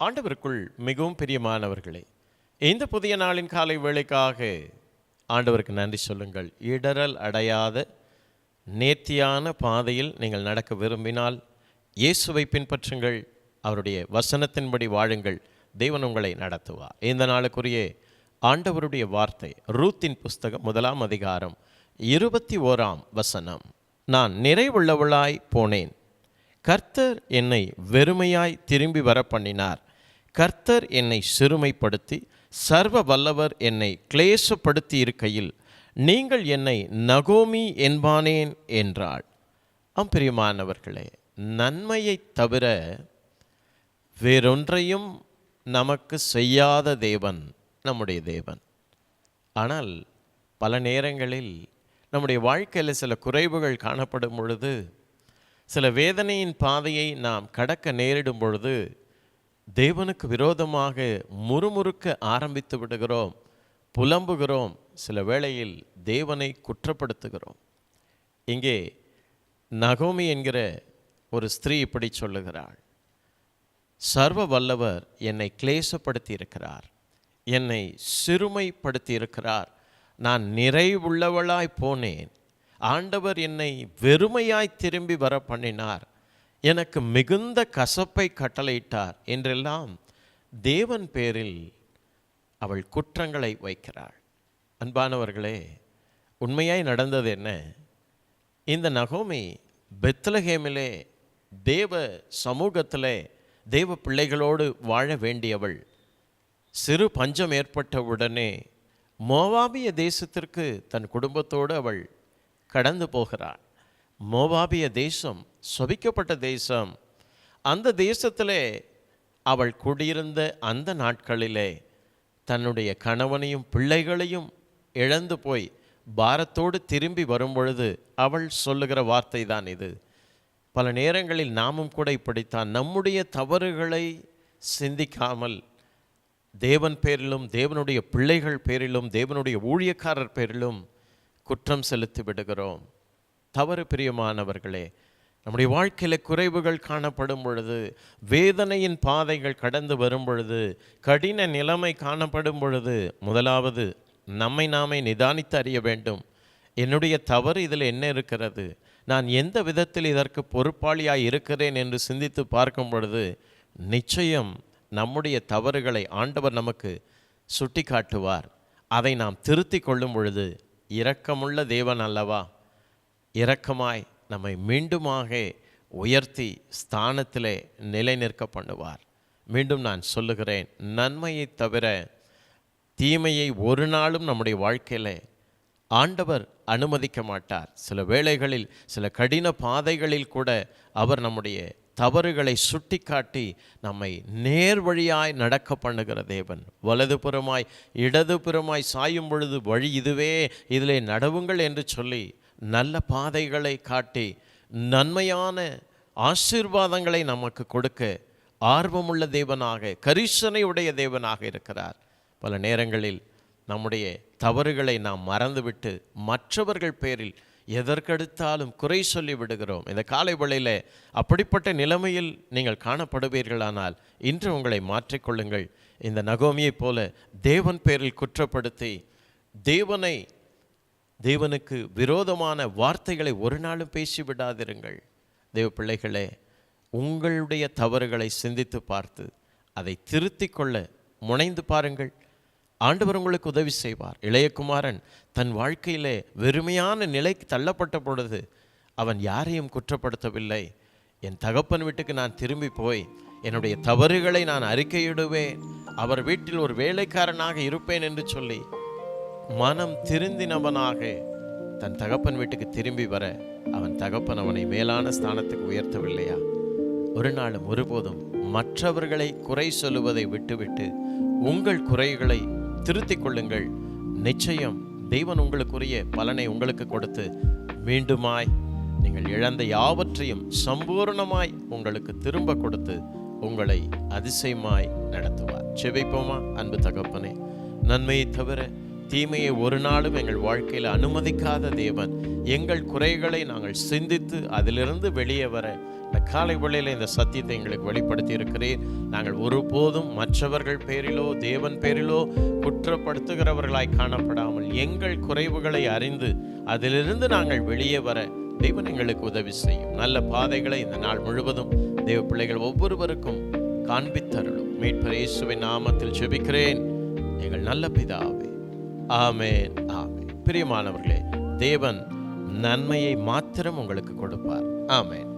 ஆண்டவருக்குள் மிகவும் பிரியமானவர்களே இந்த புதிய நாளின் காலை வேலைக்காக ஆண்டவருக்கு நன்றி சொல்லுங்கள். இடரல் அடையாத நேர்த்தியான பாதையில் நீங்கள் நடக்க விரும்பினால் இயேசுவை பின்பற்றுங்கள் அவருடைய வசனத்தின்படி வாழுங்கள் தேவன் உங்களை நடத்துவார். இந்த நாளுக்குரிய ஆண்டவருடைய வார்த்தை ரூத்தின் புஸ்தகம் முதலாம் அதிகாரம் இருபத்தி ஓராம் வசனம். நான் நிறைவுள்ளவளாய் போனேன். கர்த்தர் என்னை வெறுமையாய் திரும்பி வர பண்ணினார் கர்த்தர் என்னை சிறுமைப்படுத்தி சர்வ வல்லவர் என்னை கிளேசப்படுத்தி இருக்கையில் நீங்கள் என்னை நகோமி என்பானேன் என்றாள். அம்பிரியமானவர்களே நன்மையைத் தவிர வேறொன்றையும் நமக்கு செய்யாத தேவன் நம்முடைய தேவன். ஆனால் பல நேரங்களில் நம்முடைய வாழ்க்கையில் சில குறைவுகள் காணப்படும் பொழுது சில வேதனையின் பாதையை நாம் கடக்க நேரிடும் பொழுது தேவனுக்கு விரோதமாக முறுமுறுக்க ஆரம்பித்து விடுகிறோம் புலம்புகிறோம் சில வேளையில் தேவனை குற்றப்படுத்துகிறோம். இங்கே நகோமி என்கிற ஒரு ஸ்திரீ இப்படி சொல்லுகிறாள். சர்வ வல்லவர் என்னை கிளேசப்படுத்தி இருக்கிறார் என்னை சிறுமைப்படுத்தி இருக்கிறார் நான் நிறைவுள்ளவளாய் போனேன். ஆண்டவர் என்னை வெறுமையாய் திரும்பி வர பண்ணினார் எனக்கு மிகுந்த கசப்பை கட்டளையிட்டார். என்றெல்லாம் தேவன் பேரில் அவள் குற்றங்களை வைக்கிறாள். அன்பானவர்களே உண்மையாய் நடந்தது என்ன? இந்த நகோமி பெத்லஹேமிலே தேவ சமூகத்திலே தேவ பிள்ளைகளோடு வாழ வேண்டியவள். சிறு பஞ்சம் ஏற்பட்ட உடனே மோவாபிய தேசத்திற்கு தன் குடும்பத்தோடு அவள் கடந்து போகிறாள். மோவாபிய தேசம் சொபிக்கப்பட்ட தேசம். அந்த தேசத்திலே அவள் குடியிருந்த அந்த நாட்களிலே தன்னுடைய கணவனையும் பிள்ளைகளையும் இழந்து போய் பாரத்தோடு திரும்பி வரும்பொழுது அவள் சொல்லுகிற வார்த்தை தான் இது. பல நேரங்களில் நாமும் கூட இப்படித்தான். நம்முடைய தவறுகளை சிந்திக்காமல் தேவன் பேரிலும் தேவனுடைய பிள்ளைகள் பேரிலும் தேவனுடைய ஊழியக்காரர் பேரிலும் குற்றம் செலுத்தி விடுகிறோம். தவறு பிரியமானவர்களே நம்முடைய வாழ்க்கையில் குறைவுகள் காணப்படும் பொழுது வேதனையின் பாதைகள் கடந்து வரும் பொழுது கடின நிலைமை காணப்படும் பொழுது முதலாவது நம்மை நாமே நிதானித்து அறிய வேண்டும். என்னுடைய தவறு இதில் என்ன இருக்கிறது? நான் எந்த விதத்தில் இதற்கு பொறுப்பாளியாக இருக்கிறேன் என்று சிந்தித்து பார்க்கும் பொழுது நிச்சயம் நம்முடைய தவறுகளை ஆண்டவர் நமக்கு சுட்டி காட்டுவார் அதை நாம் திருத்திக் கொள்ளும் பொழுது இரக்கமுள்ள தேவன் அல்லவா? இரக்கமாய் நம்மை மீண்டுமாக உயர்த்தி ஸ்தானத்திலே நிலை நிற்க பண்ணுவார் மீண்டும் நான் சொல்லுகிறேன் நன்மையை தவிர தீமையை ஒரு நாளும் நம்முடைய வாழ்க்கையில் ஆண்டவர் அனுமதிக்க மாட்டார். சில வேளைகளில் சில கடின பாதைகளில் கூட அவர் நம்முடைய தவறுகளை சுட்டி காட்டி நம்மை நேர் வழியாய் நடக்க பண்ணுகிற தேவன். வலதுபுறமாய் இடதுபுறமாய் சாயும் பொழுது வழி இதுவே இதிலே நடவுங்கள் என்று சொல்லி நல்ல பாதைகளை காட்டி நன்மையான ஆசீர்வாதங்களை நமக்கு கொடுக்க ஆர்வமுள்ள தேவனாக கரிசனையுடைய தேவனாக இருக்கிறார். பல நேரங்களில் நம்முடைய தவறுகளை நாம் மறந்துவிட்டு மற்றவர்கள் பேரில் எதற்கெடுத்தாலும் குறை சொல்லி விடுகிறோம். இந்த காலை வேளையில் அப்படிப்பட்ட நிலைமையில் நீங்கள் காணப்படுவீர்களானால் இன்று உங்களை மாற்றிக்கொள்ளுங்கள் இந்த நகோமியைப் போல தேவன் பேரில் குற்றப்படுத்தி தேவனை தேவனுக்கு விரோதமான வார்த்தைகளை ஒரு நாளும் பேசி விடாதிருங்கள். தேவ பிள்ளைகளே உங்களுடைய தவறுகளை சிந்தித்து பார்த்து அதை திருத்தி கொள்ள முனைந்து பாருங்கள். ஆண்டவர் உங்களுக்கு உதவி செய்வார். இளையகுமாரன் தன் வாழ்க்கையிலே வெறுமையான நிலைக்கு தள்ளப்பட்ட பொழுது அவன் யாரையும் குற்றப்படுத்தவில்லை. என் தகப்பன் வீட்டுக்கு நான் திரும்பி போய் என்னுடைய தவறுகளை நான் அறிக்கையிடுவேன். அவர் வீட்டில் ஒரு வேலைக்காரனாக இருப்பேன் என்று சொல்லி மனம் திருந்தினவனாக தன் தகப்பன் வீட்டுக்கு திரும்பி வர அவன் தகப்பன் அவனை மேலான ஸ்தானத்துக்கு உயர்த்தவில்லையா? ஒரு நாளும் ஒருபோதும் மற்றவர்களை குறை சொல்லுவதை விட்டுவிட்டு உங்கள் குறைகளை திருத்திக் கொள்ளுங்கள். நிச்சயம் தெய்வன் உங்களுக்குரிய பலனை உங்களுக்கு கொடுத்து மீண்டுமாய் நீங்கள் இழந்த யாவற்றையும் சம்பூர்ணமாய் உங்களுக்கு திரும்ப கொடுத்து உங்களை அதிசயமாய் நடத்துவார். செவிப்போமா அன்பு தகப்பனே? நன்மையை தவிர தீமையை ஒரு நாளும் எங்கள் வாழ்க்கையில் அனுமதிக்காத தேவன். எங்கள் குறைகளை நாங்கள் சிந்தித்து அதிலிருந்து வெளியே வர இந்த காலை வேளையில் இந்த சத்தியத்தை எங்களுக்கு வெளிப்படுத்தி இருக்கிறேன் நாங்கள் ஒருபோதும் மற்றவர்கள் பேரிலோ தேவன் பேரிலோ குற்றப்படுத்துகிறவர்களாய் காணப்படாமல் எங்கள் குறைவுகளை அறிந்து அதிலிருந்து நாங்கள் வெளியே வர தேவன் எங்களுக்கு உதவி செய்யும். நல்ல பாதைகளை இந்த நாள் முழுவதும் தேவ பிள்ளைகள் ஒவ்வொருவருக்கும் காண்பித்தருளும். மீட்பர் இயேசுவின் நாமத்தில் ஜெபிக்கிறேன். எங்கள் நல்ல பிதாவே ஆமேன் ஆமேன். பிரியமானவர்களே தேவன் நன்மையை மாத்திரம் உங்களுக்கு கொடுப்பார். ஆமேன்.